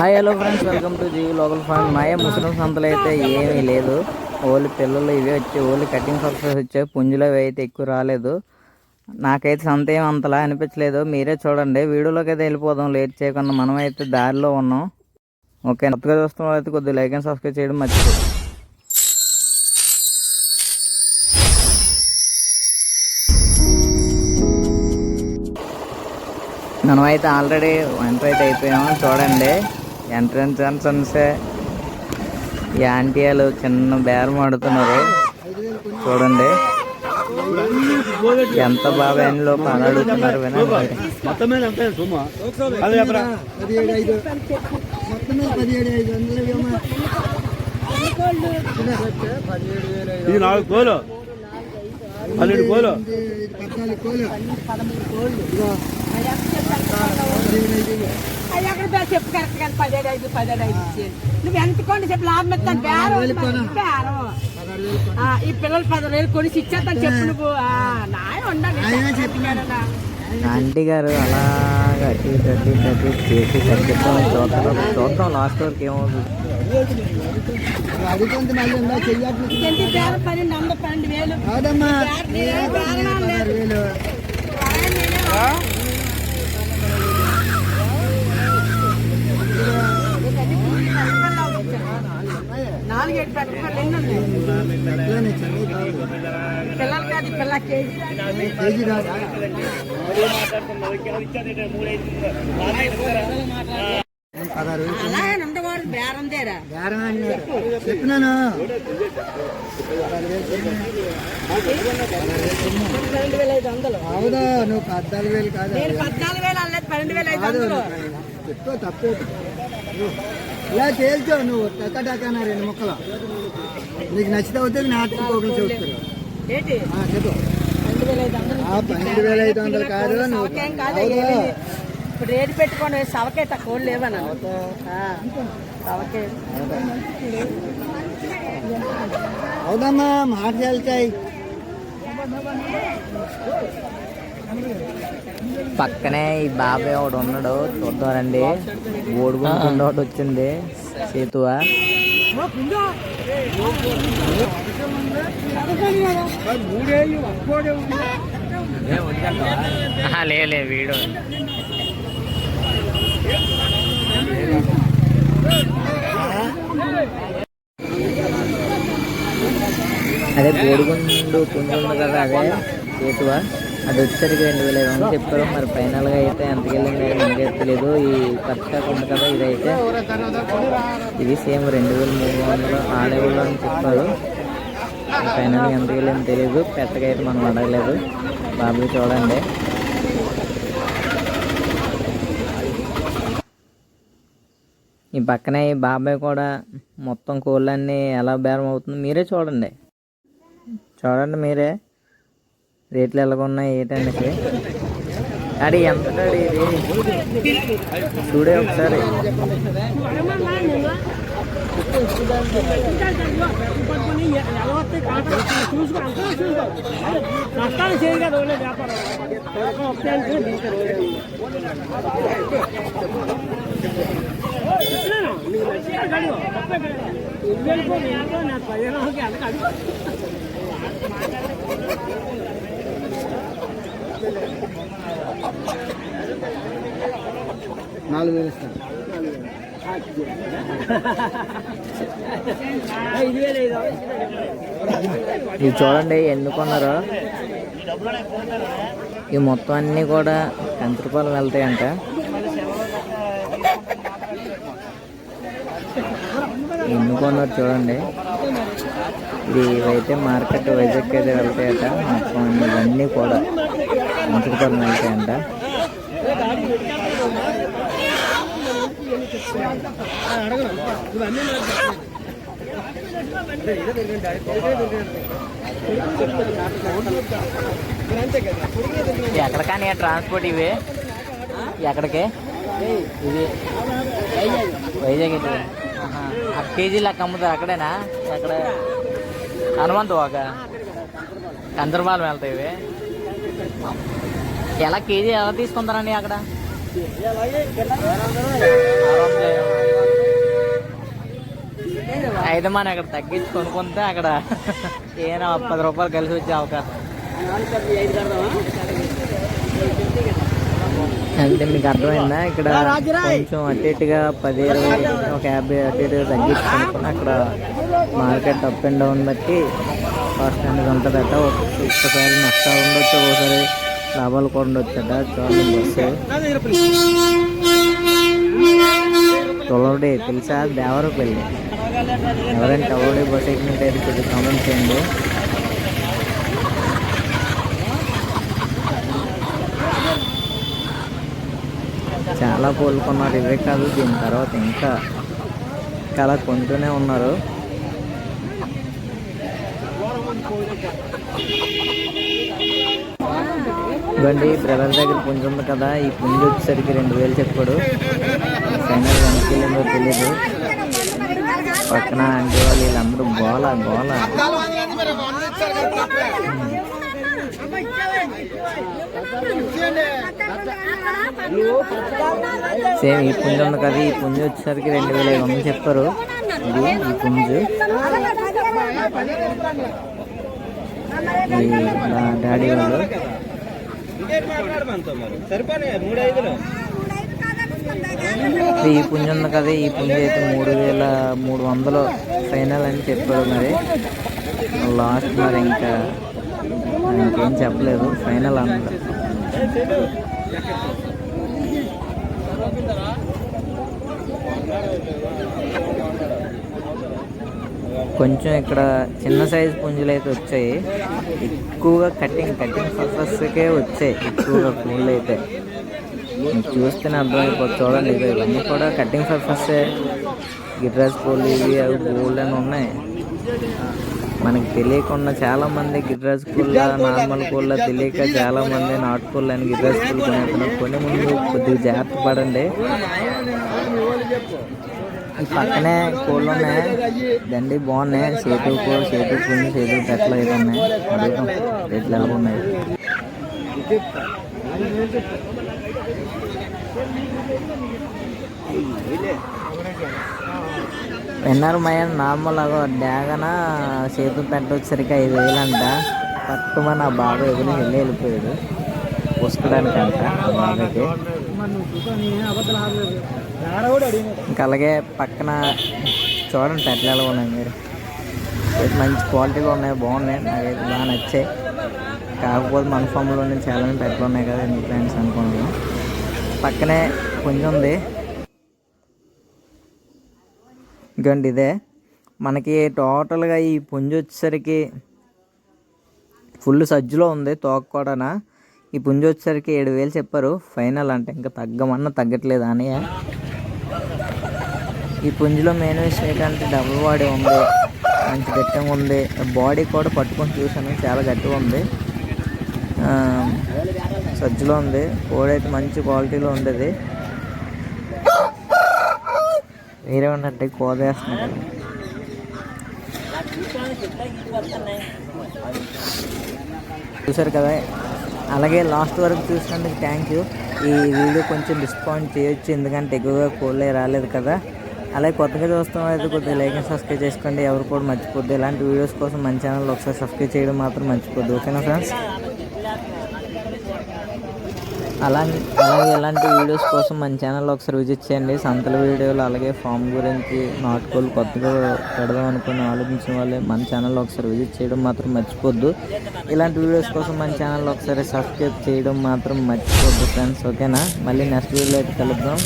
Hi hello friends welcome to Jeevi local farm మాయ ముస్లిం సంతలు అయితే ఏమీ లేదు. ఓన్లీ పిల్లలు ఇవే వచ్చాయి ఓన్లీ కటింగ్ పర్పస్ వచ్చాయి పుంజులు అవి అయితే ఎక్కువ రాలేదు. నాకైతే సంత ఏం అంతలా అనిపించలేదు. మీరే చూడండి. వీడియోలోకి అయితే వెళ్ళిపోదాం. లేట్ చేయకుండా మనం అయితే దారిలో ఉన్నాం. ఓకే కొత్తగా చూస్తున్న వాళ్ళైతే అయితే కొద్దిగా లైక్ అండ్ సబ్స్క్రైబ్ చేయడం మర్చిపోదు మనం అయితే ఆల్రెడీ ఎంటర్ అయితే అయిపోయాము చూడండి. ఎంట్రన్స్ ఎంట్రన్సే. ఈ ఆంటీ వాళ్ళు చిన్న బేరం ఆడుతున్నారు. చూడండి. ఎంత బాగా ఎండ్లో పని అడుగుతున్నారు వినండి. ఇది నాలుగు కోలు. పన్నెండు అక్కడ చెప్పు కరెక్ట్ కానీ పదిహేడు ఐదు పదిహేడు ఐదు ఇచ్చేది నువ్వు ఎంత కొన్ని చెప్పు లాభం ఇస్తాను బేరం. బేరం. ఈ పిల్లలు పదహారు వేలు కొనిసి ఇచ్చేస్తాను చెప్పు నువ్వు. ఆ, నాయ ఉండాలి. ఆంటీ గారు అలాగా అటు ఇటు అటు ఇటు అటు ఇటు చేసి తగ్గిద్దాం. చూద్దాం. చూద్దాం లాస్ట్ వరకు ఏమవుతుంది? అడుగుతుంది. మళ్ళీ ఉందా చెయ్యాలి పన్నెండు వందల పన్నెండు వేలు కాదమ్మా వేలు ఎన్ని ఉన్నాయి పిల్లలు కాదు పిల్ల కేజీ కేజీ పదహారు బేరం చెప్పినాను అవుదా నువ్వు పద్నాలుగు వేలు కాదు పద్నాలుగు వేలు అనలేదు పన్నెండు వేల చెప్తా తప్పేది ఇలా తేల్చో నువ్వు టక టకనా రెండు ముక్కలు. నీకు నచ్చితే అవుతుంది నాటికి పోకలు చెబుతారు. చెప్పు. పన్నెండు వేల ఐదు వందలు ఆ, పన్నెండు వేల ఐదు వందలు కాదు నువ్వు లేదు. ఇప్పుడు రేటు పెట్టుకొని సవకే తక్కువ సవకే. అవుదమ్మా మాట పక్కనే ఈ బాబాయ్ ఒకడు ఉన్నాడు చూద్దామండి. ఓడుగుంటుండే ఒకటి వచ్చింది సేతువ. లే లే వీడు. అదే బోడిగుండు పుంజుంది కదా అదే సేతువ అది వచ్చేసరికి రెండు వేల ఐదు వందలు చెప్పారు. మరి ఫైనల్గా అయితే ఎంతకెళ్ళింది వెళ్ళింది తెలియదు ఈ కరెక్ట్గా ఉంది కదా ఇదైతే. ఇది సేమ్ రెండు వేల మూడు వందలు ఆ లెవెల్లో అని చెప్పారు. ఫైనల్గా ఎంతకెళ్ళింది తెలియదు అయితే మనం అడగలేదు. బాబు చూడండి. ఈ పక్కనే ఈ బాబాయ్ కూడా మొత్తం కోళ్ళన్నీ ఎలా బేరం అవుతుంది మీరే చూడండి. చూడండి మీరే. రేట్లు ఎలాగున్నాయి ఏంటండి అడి ఎంత అడి ఇది? చూడే ఒకసారి. నష్టాలు వ్యాపారం నాలుగు వేలు ఇస్తాను. ఇది చూడండి ఎన్నుకున్నారు ఈ మొత్తం అన్నీ కూడా ఎంత రూపాయలు వెళ్తాయంట. ఎన్నుకున్నారు చూడండి. ఇది ఇవైతే మార్కెట్ వైజాగ్ అయితే వెళ్తాయట. మొత్తం ఇవన్నీ కూడా కంచరపాలెం వెళ్తాయంట ఎక్కడికని ట్రాన్స్పోర్ట్ ఇవి? ఎక్కడికి? ఇది వైజాగ్ అయితే. కేజీ లెక్క అమ్ముతారు అక్కడేనా? అక్కడ హనుమంతు ఒక కందర్మాలు వెళ్తాయి ఇవి. ఎలా కేజీ ఎలా తీసుకుంటారండి అక్కడ? అయితే మనం అక్కడ తగ్గించి కొనుక్కుంటే అక్కడ ఏమైనా పది రూపాయలు కలిసి వచ్చే అవకాశం. అంటే మీకు అర్థమైందా? ఇక్కడ కొంచెం అటు ఇటుగా పది ఇరవై ఒక యాభై అటు ఇటుగా తగ్గించి కొనుక్కుని అక్కడ మార్కెట్ అప్ అండ్ డౌన్ బట్టి కాస్ట్ అనేది ఉంటుందట. ఒక- ఒక్కసారి నష్టాలు ఉండొచ్చు ఒకసారి లాభాలు కూడా ఉండొచ్చట. చూడండి బస్సు. తొలవడే తెలుసా? దేవరపల్లి ఎవరైనా తొలవడే బస్ ఎక్కినట్టయితే కొద్దిగా కామెంట్ చేయండి. చాలా కోలుకున్నారు. ఇవే కాదు దీని తర్వాత ఇంకా చాలా అలా కొంటూనే ఉన్నారు. ఇవ్వండి బ్రదర్ దగ్గర పుంజు ఉంది కదా ఈ పుంజు వచ్చేసరికి రెండు వేలు చెప్పాడు. ఫైనల్ ఎంత వెళ్ళిందో తెలీదు. పక్కన అంటే వాళ్ళు వీళ్ళందరూ గోల గోల. సేమ్ ఈ పుంజు ఉంది కదా ఈ పుంజు వచ్చేసరికి రెండు వేల ఐదు వందలు చెప్పారు. ఇది ఈ పుంజు. ఈ మా డాడీ వాళ్ళు. ఈ పుంజు ఉంది కదా ఈ పుంజు అయితే మూడు వేల మూడు వందలు ఫైనల్ అని చెప్పారు మరి. లాస్ట్ మరి ఇంకా ఇంకేం చెప్పలేదు ఫైనల్ అన్నారు. కొంచెం ఇక్కడ చిన్న సైజు పుంజులు అయితే వచ్చాయి. ఎక్కువగా కటింగ్ కటింగ్ పర్పస్కే వచ్చాయి. ఎక్కువగా పుంజులు అయితే. చూస్తేనే అర్థమైపోతుంది. చూడండి ఇవి ఇవన్నీ కూడా కటింగ్ పర్పస్ గిర్రాజ్ పూలు ఇవి అవి పూలు అని ఉన్నాయి. మనకి తెలియకుండా చాలా మంది గిర్రాజ్ పూల నార్మల్ పూల తెలియక చాలా మంది నాటుకోళ్ళు అని గిర్రాజ్ పూలు కొనేస్తున్నారు కొనే ముందు కొద్దిగా జాగ్రత్త పడండి. పక్కనే కోళ్ళు ఉన్నాయి. దండి బాగున్నాయి. సేతు కూ- సేతు పుంజు సేతు పెట్టలు అయితే ఉన్నాయి. అడుగుతాం రేట్లు ఎలా ఉన్నాయి. విన్నారు మయ నార్మల్ డ్యాగన సేతు పెట్ట వచ్చేసరికి ఐదు వేలు అంట పట్టుమని నా బాబు ఎదురు వెళ్ళి వెళ్ళిపోయాడు. పుసుకోవడానికంట ఆ బాబాకి. ఇంకా అలాగే పక్కన చూడండి పెట్టలు ఉన్నాయి మీరు. మంచి క్వాలిటీలో ఉన్నాయి బాగున్నాయి. నాకైతే బాగా నచ్చాయి. కాకపోతే మన ఫామ్లోనే చాలా పెట్టలు ఉన్నాయి కదా ఫ్రెండ్స్ అనుకున్నాను పక్కనే కొంచెం ఉంది. ఇంకండి ఇదే. మనకి టోటల్గా ఈ పుంజు వచ్చేసరికి ఫుల్ సజ్జులో ఉంది తోక కూడానా ఈ పుంజు వచ్చేసరికి ఏడు వేలు చెప్పారు. ఫైనల్ అంటే ఇంకా తగ్గమన్నా తగ్గట్లేదు అని. ఈ పుంజులో మెయిన్ విషయం ఏంటంటే డబుల్ బాడీ ఉంది. మంచి గట్టిగా ఉంది. బాడీ కూడా పట్టుకొని చూసాను చాలా గట్టిగా ఉంది. సజ్జులో ఉంది. కోడైతే మంచి క్వాలిటీలో ఉండేది. వేరే ఉన్నట్టు కోదేస్తున్నారు చూసారు కదా? అలాగే లాస్ట్ వరకు చూసినందుకు థ్యాంక్ యూ ఈ వీడియో కొంచెం డిస్కౌంట్ చేయొచ్చు ఎందుకంటే ఎక్కువగా కోళ్ళే రాలేదు కదా. అలాగే కొత్తగా చూస్తాం అయితే కొద్దిగా లైక్ అండ్ సబ్స్క్రైబ్ చేసుకోండి. ఎవరు కూడా మర్చిపోద్దు. ఇలాంటి వీడియోస్ కోసం మన ఛానల్ ఒకసారి సబ్స్క్రైబ్ చేయడం మాత్రం మర్చిపోద్దు. ఓకేనా ఫ్రెండ్స్ అలాగే అలాగే ఇలాంటి వీడియోస్ కోసం మన ఛానల్ ఒకసారి విజిట్ చేయండి. సంతల వీడియోలు అలాగే ఫామ్ గురించి నాటుకోలు కొత్తగా పెడదాం అనుకుని ఆలోచించిన వాళ్ళే మన ఛానల్ ఒకసారి విజిట్ చేయడం మాత్రం మర్చిపోద్దు. ఇలాంటి వీడియోస్ కోసం మన ఛానల్ ఒకసారి సబ్స్క్రైబ్ చేయడం మాత్రం మర్చిపోద్దు ఫ్రెండ్స్ ఓకేనా మళ్ళీ నెక్స్ట్ వీడియోలో అయితే కలుద్దాం.